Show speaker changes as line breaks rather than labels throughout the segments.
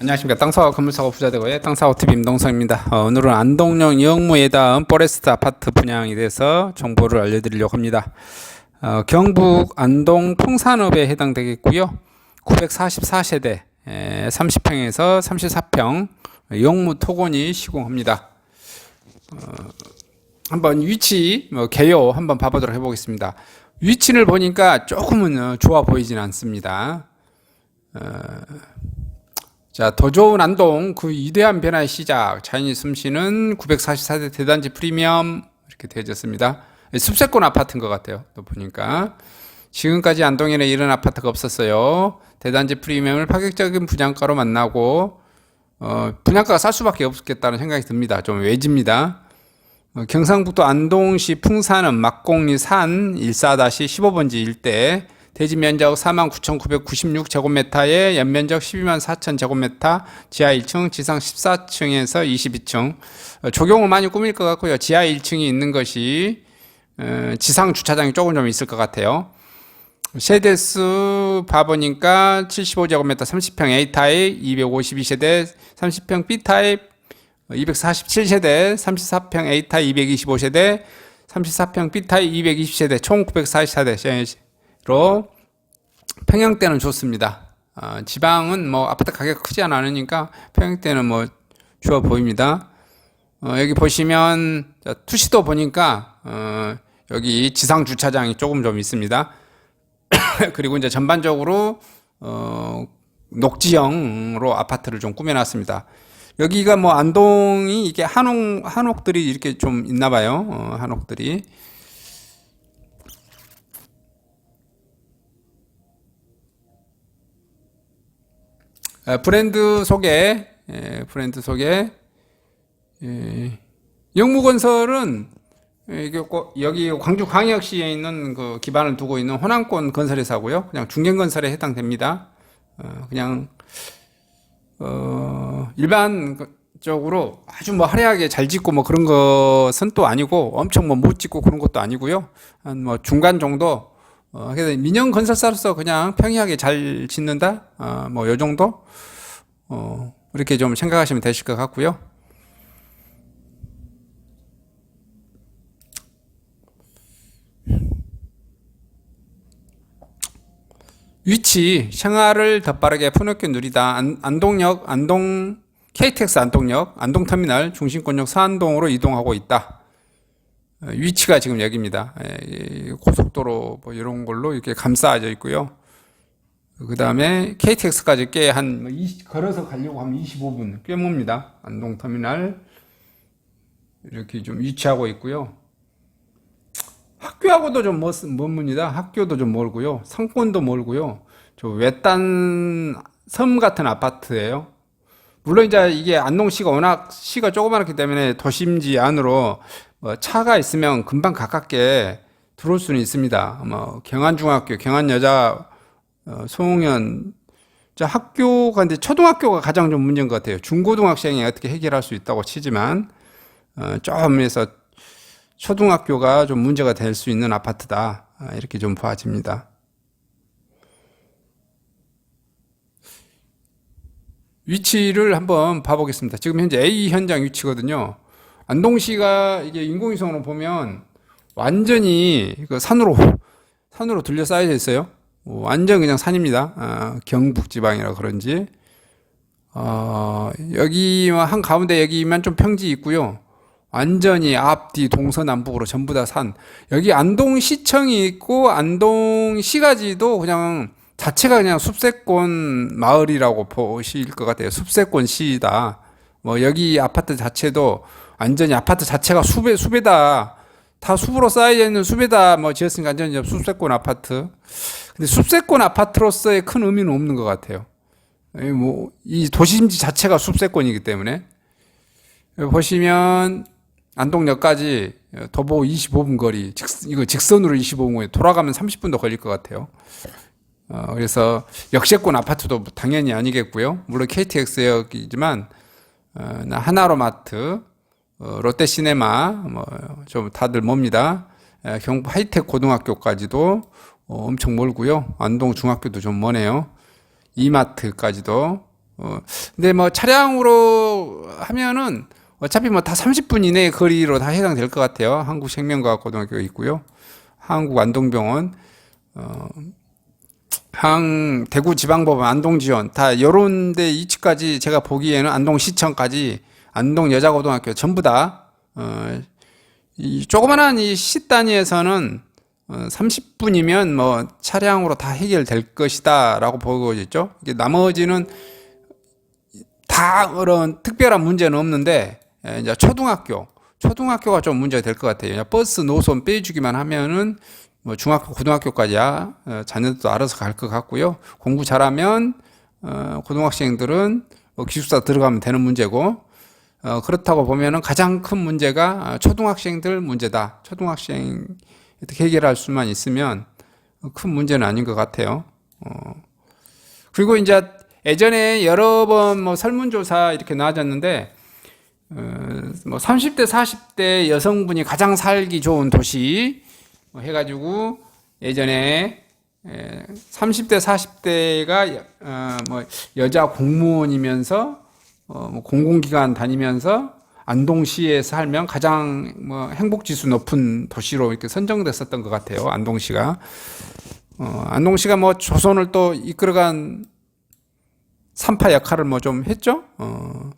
안녕하십니까 땅사업 건물사고 부자되고의 땅사업 TV 임동성입니다. 어, 오늘은 안동역 영무에 닿은 포레스트 아파트 분양에 대해서 정보를 알려드리려고 합니다. 어, 경북 안동 풍산읍에 해당되겠고요. 944세대 30평에서 34평 영무 토건이 시공합니다. 어, 한번 위치 뭐 개요 한번 봐보도록 해보겠습니다. 위치를 보니까 조금은 어, 좋아 보이진 않습니다. 자, 더 좋은 안동 그 위대한 변화의 시작. 자연이 숨쉬는 944대 대단지 프리미엄 이렇게 되어졌습니다. 숲세권 아파트인 것 같아요. 또 보니까 지금까지 안동에는 이런 아파트가 없었어요. 대단지 프리미엄을 파격적인 분양가로 만나고 어, 분양가가 쌀 수밖에 없겠다는 생각이 듭니다. 좀 외집니다. 어, 경상북도 안동시 풍산읍 막공리 산 14-15번지 일대 대지 면적 49,996제곱미터에 연면적 12만 4천 제곱미터, 지하 1층, 지상 14층에서 22층. 어, 조경을 많이 꾸밀 것 같고요. 지하 1층이 있는 것이 어, 지상 주차장이 조금 좀 있을 것 같아요. 세대수 봐보니까 75제곱미터 30평 A타입, 252세대 30평 B타입, 247세대 34평 A타입 225세대 34평 B타입 220세대 총 944세대로 평형대는 좋습니다. 어, 지방은 뭐 아파트 가격 크지 않으니까 평형대는 뭐 좋아 보입니다. 어, 여기 보시면 자, 투시도 보니까 어, 여기 지상 주차장이 조금 좀 있습니다. 그리고 이제 전반적으로 어, 녹지형으로 아파트를 좀 꾸며놨습니다. 여기가 뭐 안동이 이게 한옥 한옥들이 이렇게 좀 있나 봐요. 어, 한옥들이. 브랜드 소개, 예, 브랜드 소개. 예, 영무건설은 예, 여기 광주 광역시에 있는 그 기반을 두고 있는 호남권 건설회사고요. 그냥 중견건설에 해당됩니다. 어, 그냥 어, 일반적으로 아주 뭐 화려하게 잘 짓고 뭐 그런 것은 또 아니고 엄청 뭐 못 짓고 그런 것도 아니고요. 한 뭐 중간 정도. 어, 그래서 민영 건설사로서 그냥 평이하게 잘 짓는다. 어, 뭐 요 정도. 어, 이렇게 좀 생각하시면 되실 것 같고요. 위치 생활을 더 빠르게 폭넓게 누리다 안, 안동역 안동 KTX 안동역 안동터미널 중심권역 서안동으로 이동하고 있다. 어, 위치가 지금 여기입니다. 예, 고속도로 뭐 이런 걸로 이렇게 감싸져 있고요. 그 다음에 KTX까지 꽤한 20, 뭐 걸어서 가려고 하면 25분 꽤 멉니다. 안동터미널 이렇게 좀 위치하고 있고요. 학교하고도 좀 멀, 먼입니다. 학교도 좀 멀고요. 상권도 멀고요. 저 외딴 섬 같은 아파트예요. 물론 이제 이게 안동시가 워낙 시가 조그맣기 때문에 도심지 안으로 뭐 차가 있으면 금방 가깝게 들어올 수는 있습니다. 뭐 경안중학교, 경안여자, 어, 송현 저 학교가 이제 초등학교가 가장 좀 문제인 것 같아요. 중고등학생이 어떻게 해결할 수 있다고 치지만 어, 좀 해서 초등학교가 좀 문제가 될 수 있는 아파트다. 아, 이렇게 좀 보아집니다. 위치를 한번 봐보겠습니다. 지금 현재 A 현장 위치거든요. 안동시가 이게 인공위성으로 보면 완전히 그 산으로 산으로 둘러싸여져 있어요. 완전 그냥 산입니다. 아, 경북 지방이라 그런지 어, 여기 한 가운데 여기만 좀 평지 있고요. 완전히 앞뒤 동서남북으로 전부 다 산. 여기 안동시청이 있고 안동시가지도 그냥 자체가 그냥 숲세권 마을이라고 보실 것 같아요. 숲세권 시다. 뭐 여기 아파트 자체도 완전히 아파트 자체가 숲에 숲에다 다 숲으로 쌓여 있는 숲에다 뭐 지었으니까 완전히 숲세권 아파트. 근데 숲세권 아파트로서의 큰 의미는 없는 것 같아요. 뭐 이 도심지 자체가 숲세권이기 때문에 보시면 안동역까지 도보 25분 거리, 직, 이거 직선으로 25분 거리, 돌아가면 30분도 걸릴 것 같아요. 어, 그래서 역세권 아파트도 당연히 아니겠고요. 물론 KTX역이지만 어, 하나로마트, 어, 롯데시네마, 뭐좀 다들 멉니다. 에, 경북 하이텍 고등학교까지도 어, 엄청 멀고요. 안동 중학교도 좀 머네요. 이마트까지도 어, 근데 뭐 차량으로 하면은 어차피 뭐 다 30분 이내의 거리로 다 해당될 것 같아요. 한국생명과학고등학교가 있고요. 한국안동병원, 어, 항 대구 지방법원 안동지원 다 요런 데 이치까지 제가 보기에는 안동시청까지 안동 여자고등학교 전부 다 어, 이 조그만한 이 시 단위에서는 어, 30분이면 뭐 차량으로 다 해결될 것이다라고 보고 있죠. 나머지는 다 그런 특별한 문제는 없는데 에, 이제 초등학교 초등학교가 좀 문제가 될 것 같아요. 버스 노선 빼주기만 하면은 뭐 중학교 고등학교까지야 어, 자녀들도 알아서 갈 것 같고요. 공부 잘하면 어, 고등학생들은 뭐 기숙사 들어가면 되는 문제고 어, 그렇다고 보면은 가장 큰 문제가 아, 초등학생들 문제다. 초등학생 어떻게 해결할 수만 있으면 큰 문제는 아닌 것 같아요. 어, 그리고 이제 예전에 여러 번 뭐 설문조사 이렇게 나와졌는데 어, 뭐 30대 40대 여성분이 가장 살기 좋은 도시 뭐 해가지고 예전에 에, 30대 40대가 어, 뭐 여자 공무원이면서 어, 뭐 공공기관 다니면서 안동시에 살면 가장 뭐 행복지수 높은 도시로 이렇게 선정됐었던 것 같아요. 안동시가. 어, 안동시가 뭐 조선을 또 이끌어간 산파 역할을 뭐 좀 했죠. 어,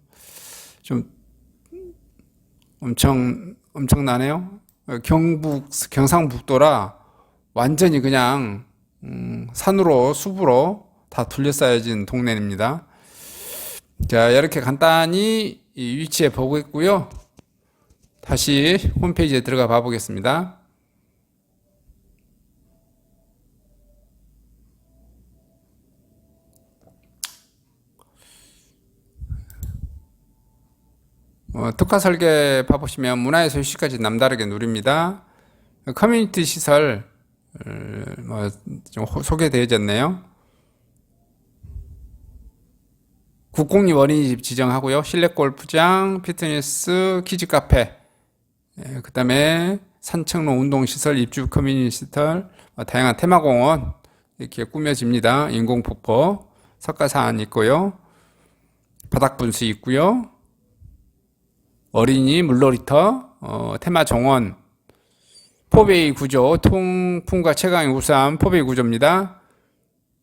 좀 엄청 엄청나네요. 어, 경북 경상북도라 완전히 그냥 음, 산으로 숲으로 다 둘러싸여진 동네입니다. 자 이렇게 간단히 보고 있고요. 다시 홈페이지에 들어가 봐 보겠습니다. 어, 특화 설계 봐보시면 문화에서 휴식까지 남다르게 누립니다. 커뮤니티 시설 어, 뭐 좀 소개되어졌네요. 국공립 어린이집 지정하고요. 실내 골프장, 피트니스, 키즈 카페, 예, 그 다음에 산책로 운동시설, 입주 커뮤니티 시설, 어, 다양한 테마공원 이렇게 꾸며집니다. 인공폭포, 석가산 있고요. 바닥 분수 있고요. 어린이 물놀이터, 어, 테마 정원, 포베이 구조, 통풍과 채광이 우수한 포베이 구조입니다.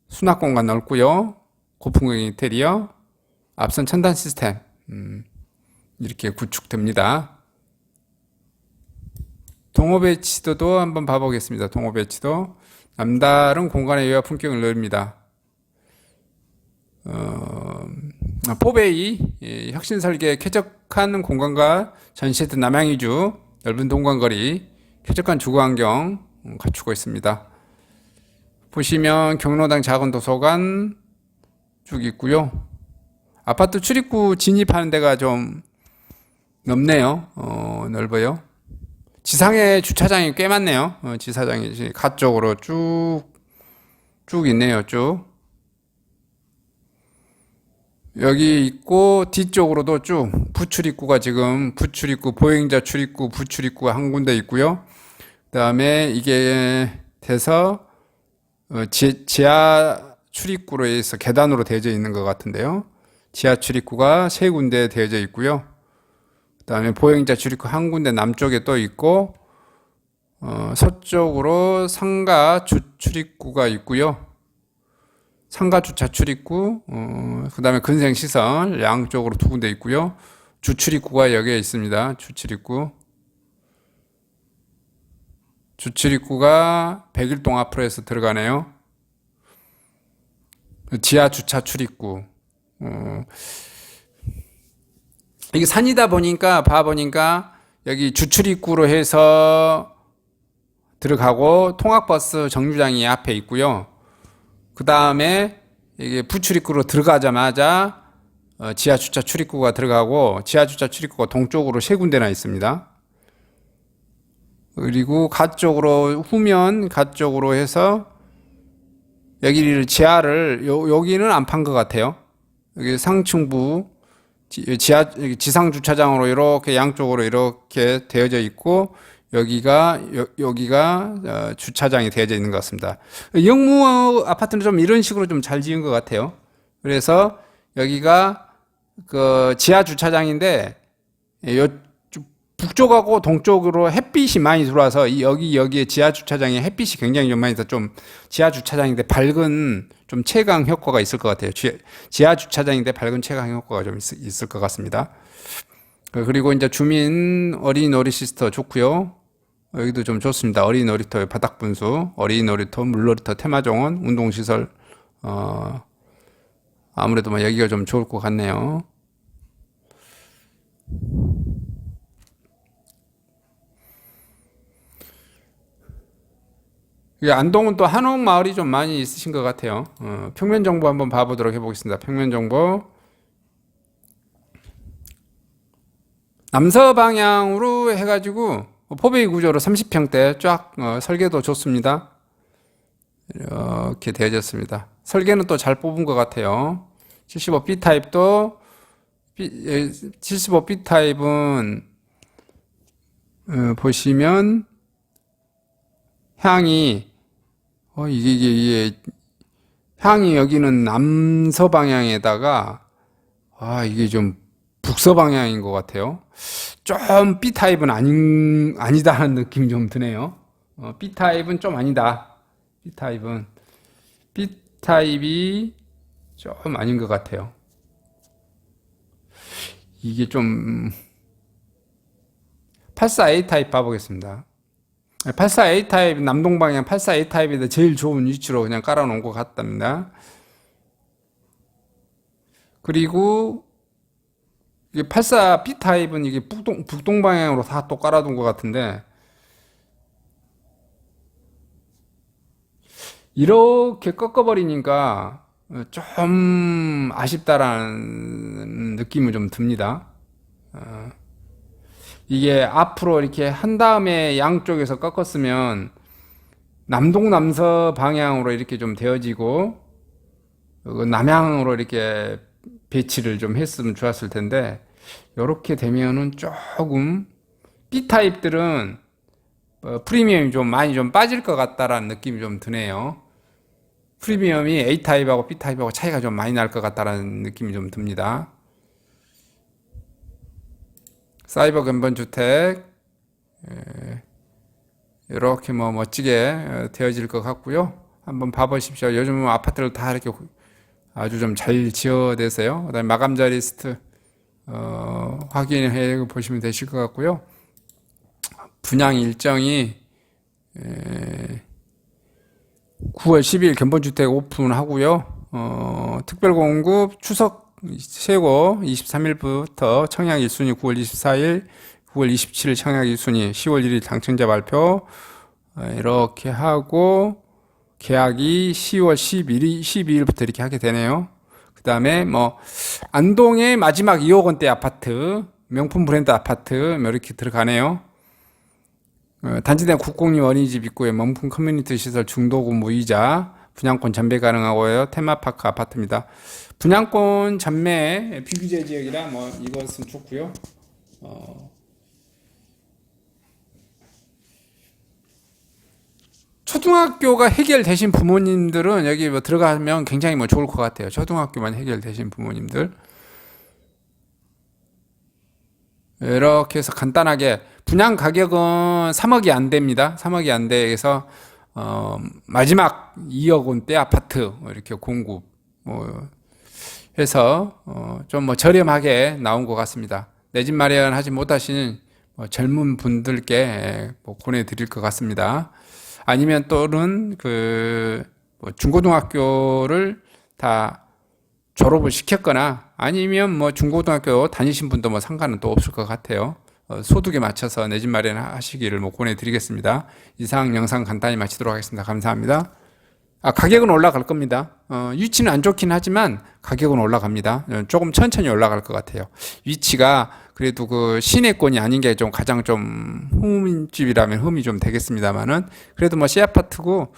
수납 공간 넓고요. 고풍경 인테리어, 앞선 첨단 시스템, 음, 이렇게 구축됩니다. 동호배치도도 한번 봐보겠습니다. 동호배치도. 남다른 공간의 여유와 품격을 넣습니다. 어, 포베이 예, 혁신 설계 쾌적한 공간과 전시했던 남양이주 넓은 동광거리 쾌적한 주거 환경 음, 갖추고 있습니다. 보시면 경로당 작은 도서관 쭉 있고요. 아파트 출입구 진입하는 데가 좀 넓네요. 어, 넓어요. 지상에 주차장이 꽤 많네요. 어, 지사장이 가 쪽으로 쭉, 쭉 있네요. 쭉. 여기 있고 뒤쪽으로도 쭉 부출입구가 지금 부출입구 보행자 출입구 부출입구가 한 군데 있고요. 그 다음에 이게 돼서 어, 지, 지하 출입구로 해서 계단으로 되어져 있는 것 같은데요. 지하 출입구가 세 군데 되어져 있고요. 그다음에 보행자 출입구 한 군데 남쪽에 또 있고 어, 서쪽으로 상가 주 출입구가 있고요. 상가 주차 출입구, 어, 그 다음에 근생 시설 양쪽으로 두 군데 있고요. 주 출입구가 여기에 있습니다. 주 출입구. 주 출입구가 100일동 앞으로 해서 들어가네요. 지하 주차 출입구. 어, 이게 산이다 보니까 봐 보니까 여기 주출입구로 해서 들어가고 통학버스 정류장이 앞에 있고요. 그 다음에 이게 부출입구로 들어가자마자 어, 지하 주차 출입구가 들어가고 지하 주차 출입구가 동쪽으로 세 군데나 있습니다. 그리고 가 쪽으로 후면 가 쪽으로 해서 여기를 지하를 요, 여기는 안 판 것 같아요. 여기 상층부 지하 지상 주차장으로 이렇게 양쪽으로 이렇게 되어져 있고 여기가 여, 기가 어, 주차장이 되어져 있는 것 같습니다. 영무 아파트는 좀 이런 식으로 좀 잘 지은 것 같아요. 그래서 여기가 그 지하 주차장인데 요 북쪽하고 동쪽으로 햇빛이 많이 들어와서 이 여기 여기에 지하 주차장에 햇빛이 굉장히 좀 많이 서좀 지하 주차장인데 밝은 좀 채광 효과가 있을 것 같아요. 지- 지하 주차장인데 밝은 채광 효과가 좀 있, 있을 것 같습니다. 그- 그리고 이제 주민 어린이 놀이 시스터 좋고요. 여기도 좀 좋습니다. 어린이 놀이터 바닥 분수, 어린이 놀이터, 물놀이터, 테마정원, 운동시설. 어, 아무래도 뭐 여기가 좀 좋을 것 같네요. 이게 안동은 또 한옥 마을이 좀 많이 있으신 것 같아요. 어, 평면 정보 한번 봐보도록 해보겠습니다. 평면 정보. 남서 방향으로 해가지고 포베이 구조로 30평대 쫙 어, 설계도 좋습니다. 이렇게 되어졌습니다. 설계는 또 잘 뽑은 것 같아요. 75B 타입도 75B 타입은 어, 보시면 향이 어 이게 이게, 이게 향이 여기는 남서 방향에다가 아 이게 좀 북서 방향인 것 같아요. 좀 B 타입은 아닌 아니다 하는 느낌이 좀 드네요. 어, B 타입은 좀 아니다. B 타입은 B 타입이 좀 아닌 것 같아요. 이게 좀 84A 타입 봐보겠습니다. 84A 타입 남동 방향 84A 타입에다 제일 좋은 위치로 그냥 깔아 놓은 것 같답니다. 그리고 이게 84B 타입은 이게 북동 북동 방향으로 다 또 깔아 둔 것 같은데 이렇게 꺾어 버리니까 좀 아쉽다라는 느낌이 좀 듭니다. 어, 이게 앞으로 이렇게 한 다음에 양쪽에서 꺾었으면 남동 남서 방향으로 이렇게 좀 되어지고 어, 남향으로 이렇게 배치를 좀 했으면 좋았을 텐데 이렇게 되면은 조금 B 타입들은 어, 프리미엄이 좀 많이 좀 빠질 것 같다라는 느낌이 좀 드네요. 프리미엄이 A 타입하고 B 타입하고 차이가 좀 많이 날 것 같다라는 느낌이 좀 듭니다. 사이버 근본 주택 예, 이렇게 뭐 멋지게 어, 되어질 것 같고요. 한번 봐보십시오. 요즘 아파트를 다 이렇게 아주 좀 잘 지어내서요. 그다음에 마감자 리스트 어, 확인해 보시면 되실 것 같고요. 분양 일정이 에, 9월 10일 견본주택 오픈하고요. 어, 특별 공급 추석 세고 23일부터 청약 1순위 9월 24일, 9월 27일 청약 1순위, 10월 1일 당첨자 발표 어, 이렇게 하고 계약이 10월 11일, 12일부터 이렇게 하게 되네요. 그 다음에 뭐 안동의 마지막 2억 원대 아파트, 명품 브랜드 아파트 뭐 이렇게 들어가네요. 어, 단지 내 국공립 어린이집 입구에 명품 커뮤니티 시설 중도금 무이자 분양권 전매 가능하고요. 테마파크 아파트입니다. 분양권 전매 비규제 지역이라 뭐 이것은 좋고요. 어, 초등학교가 해결되신 부모님들은 여기 뭐 들어가면 굉장히 뭐 좋을 것 같아요. 초등학교만 해결되신 부모님들. 이렇게 해서 간단하게 분양 가격은 3억이 안 됩니다. 3억이 안 돼서 어, 마지막 2억 원대 아파트 뭐 이렇게 공급 뭐 해서 어, 좀뭐 저렴하게 나온 것 같습니다. 내 집 마련하지 못하시는 뭐 젊은 분들께 뭐 권해드릴 것 같습니다. 아니면 또는 그뭐 중고등학교를 다 졸업을 시켰거나 아니면 뭐 중고등학교 다니신 분도 뭐 상관은 또 없을 것 같아요. 어, 소득에 맞춰서 내 집 마련하시기를 뭐 권해드리겠습니다. 이상 영상 간단히 마치도록 하겠습니다. 감사합니다. 아, 가격은 올라갈 겁니다. 어, 위치는 안 좋긴 하지만 가격은 올라갑니다. 어, 조금 천천히 올라갈 것 같아요. 위치가 그래도 그 시내권이 아닌 게 좀 가장 좀 흠집이라면 흠이 좀 되겠습니다만은 그래도 뭐 시아파트고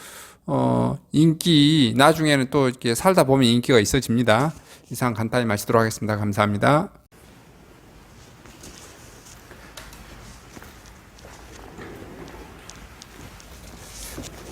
어, 인기 나중에는 또 이렇게 살다 보면 인기가 있어집니다. 이상 간단히 마치도록 하겠습니다. 감사합니다.